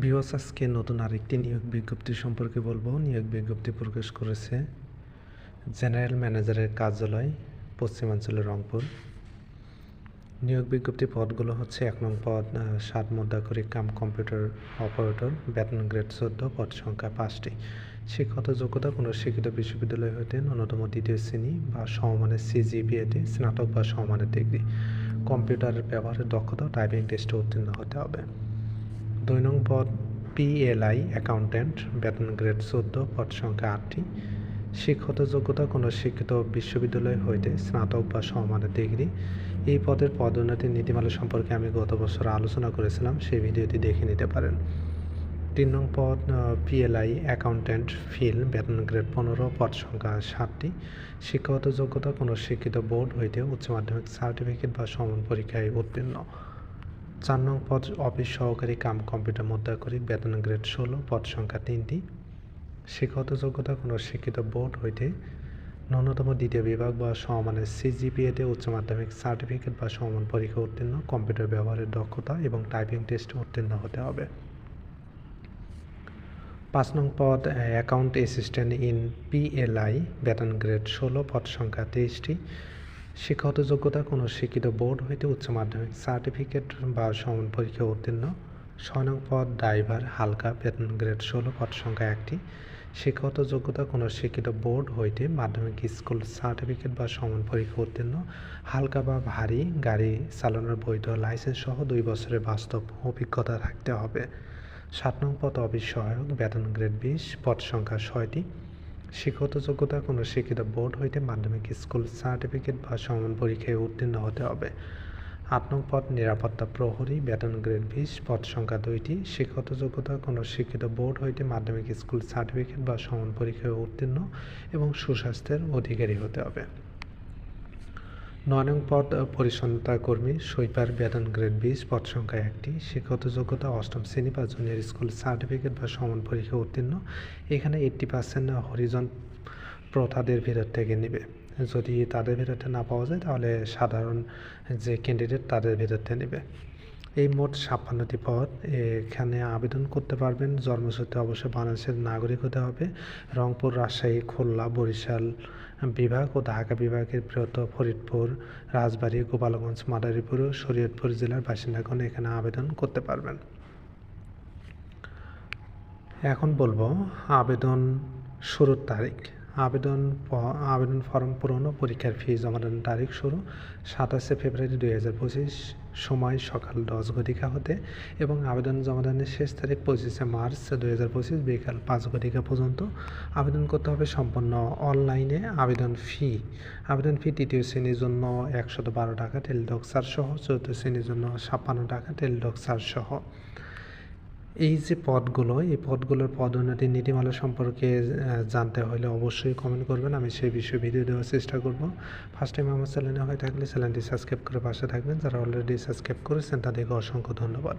ভিওস আজকে নতুন আরেকটি নিয়োগ বিজ্ঞপ্তি সম্পর্কে বলব। নিয়োগ বিজ্ঞপ্তি প্রকাশ করেছে জেনারেল ম্যানেজারের কার্যালয় পশ্চিমাঞ্চলের রংপুর। নিয়োগ বিজ্ঞপ্তি পদগুলো হচ্ছে এক নং পদ সাত মুদ্রাকরিক কাম কম্পিউটার অপারেটর বেতন গ্রেড চোদ্দ, পদ সংখ্যা পাঁচটি। শিক্ষত যোগ্যতা কোনো শিক্ষিত বিশ্ববিদ্যালয় হইতে ন্যূনতম দ্বিতীয় শ্রেণি বা সমমানের সিজিপিএতে স্নাতক বা সমমানের ডিগ্রি। কম্পিউটারের ব্যবহারের দক্ষতা, টাইপিং টেস্টে উত্তীর্ণ হতে হবে। দুই নং পদ পিএলআই অ্যাকাউন্ট্যান্ট বেতন গ্রেড চোদ্দ, পদ সংখ্যা আটটি। শিক্ষত যোগ্যতা কোনো শিক্ষিত বিশ্ববিদ্যালয় হইতে স্নাতক বা সমমানের ডিগ্রি এই পদের পদোন্নতির নীতিমালা সম্পর্কে আমি গত বছর আলোচনা করেছিলাম, সেই ভিডিওটি দেখে নিতে পারেন। তিন নং পদ পিএলআই অ্যাকাউন্ট্যান্ট ফিল বেতন গ্রেড পনেরো, পদ সংখ্যা সাতটি শিক্ষাগত যোগ্যতা কোনো শিক্ষিত বোর্ড হইতে উচ্চ মাধ্যমিক সার্টিফিকেট বা সমান পরীক্ষায় উত্তীর্ণ। চার নং পদ অফিস সহকারী কাম কম্পিউটার মুদ্রাকরিক বেতন গ্রেড ষোলো, পদ সংখ্যা তিনটি। শিক্ষাগত যোগ্যতা কোনো শিক্ষিত বোর্ড হইতে ন্যূনতম দ্বিতীয় বিভাগ বা সমমানের সিজিপিএতে উচ্চ মাধ্যমিক সার্টিফিকেট বা সমান পরীক্ষা উত্তীর্ণ, কম্পিউটার ব্যবহারের দক্ষতা এবং টাইপিং টেস্টে উত্তীর্ণ হতে হবে। পাঁচ নং পদ, অ্যাকাউন্ট অ্যাসিস্ট্যান্ট ইন পিএলআই, বেতন গ্রেড ষোলো, পদ সংখ্যা তেইশটি। শিক্ষাগত যোগ্যতা কোনো শিক্ষিত বোর্ড হইতে উচ্চ মাধ্যমিক সার্টিফিকেট বা সমান পরীক্ষা উত্তীর্ণ। ছয় নং পদ ড্রাইভার, হালকা বেতন গ্রেড ষোলো, পদ সংখ্যা একটি। শিক্ষাগত যোগ্যতা কোনো শিক্ষিত বোর্ড হইতে মাধ্যমিক স্কুল সার্টিফিকেট বা সমান পরীক্ষা উত্তীর্ণ। হালকা বা ভারী গাড়ি চালানোর বৈধ লাইসেন্স সহ দুই বছরের বাস্তব অভিজ্ঞতা থাকতে হবে। সাত নং পদ, অফিস সহায়ক, বেতন গ্রেড বিশ, পদ সংখ্যা ছয়টি। শিক্ষাগত যোগ্যতা কোনো শিক্ষিত বোর্ড হইতে মাধ্যমিক স্কুল সার্টিফিকেট বা সমান পরীক্ষায় উত্তীর্ণ হতে হবে। আট নং নিরাপত্তা প্রহরী, বেতন গ্রেড বিশ, পদ সংখ্যা দুইটি। শিক্ষাগত যোগ্যতা কোনো শিক্ষিত বোর্ড হইতে মাধ্যমিক স্কুল সার্টিফিকেট বা সমান পরীক্ষায় উত্তীর্ণ এবং সুস্বাস্থ্যের অধিকারী হতে হবে। নয় নং পদ পরিচ্ছন্নতা কর্মী সৈপার বেতন গ্রেড বিশ পদ সংখ্যা একটি, শিক্ষাগত যোগ্যতা অষ্টম শ্রেণি বা জুনিয়র স্কুল সার্টিফিকেট বা সমান পরীক্ষা উত্তীর্ণ। এখানে এইটটি পার্সেন্ট হরিজন প্রথাদের ভিতর থেকে নেবে। যদি তাদের ভিতর থেকে না পাওয়া যায়, তাহলে সাধারণ যে ক্যান্ডিডেট তাদের ভিতর থেকে নেবে। এই মোট ছাপ্পান্নটি পদ, এখানে আবেদন করতে পারবেন। জন্মসূত্রে অবশ্যই বাংলাদেশের নাগরিক হতে হবে। রংপুর, রাজশাহী, খুলনা, বরিশাল বিভাগ ও ঢাকা বিভাগের বৃহত্তর ফরিদপুর, রাজবাড়ী, গোপালগঞ্জ, মাদারীপুর ও শরীয়তপুর জেলার বাসিন্দাগণ এখানে আবেদন করতে পারবেন। এখন বলব, আবেদন শুরুর তারিখ। আবেদন আবেদন ফর্ম পূরণ পরীক্ষার ফি জমাদানের তারিখ শুরু সাতাশে ফেব্রুয়ারি দুই পঁচিশ। সময় সকাল দশ ঘটিকা হতে এবং আবেদন জমা জমাদানের শেষ তারিখ পঁচিশে মার্চ দুই হাজার পঁচিশ বিকাল পাঁচ ঘটিকা পর্যন্ত। আবেদন করতে হবে সম্পূর্ণ অনলাইনে। আবেদন ফি আবেদন ফি তৃতীয় শ্রেণির জন্য একশত বারো টাকা টেলিডক্সার সহ চতুর্থ শ্রেণির জন্য ছাপ্পান্ন টাকা টেলিডক্সার সহ এই যে পদগুলো, এই পদগুলোর পদোন্নতি নীতিমালা সম্পর্কে জানতে হলে অবশ্যই কমেন্ট করবেন। আমি সেই বিষয়ে ভিডিও দেওয়ার চেষ্টা করব। ফার্স্ট টাইম আমার চ্যানেলে হয়ে থাকলে চ্যানেলটি সাবস্ক্রাইব করে পাশে থাকবেন। যারা অলরেডি সাবস্ক্রাইব করেছেন, তাদেরকে অসংখ্য ধন্যবাদ।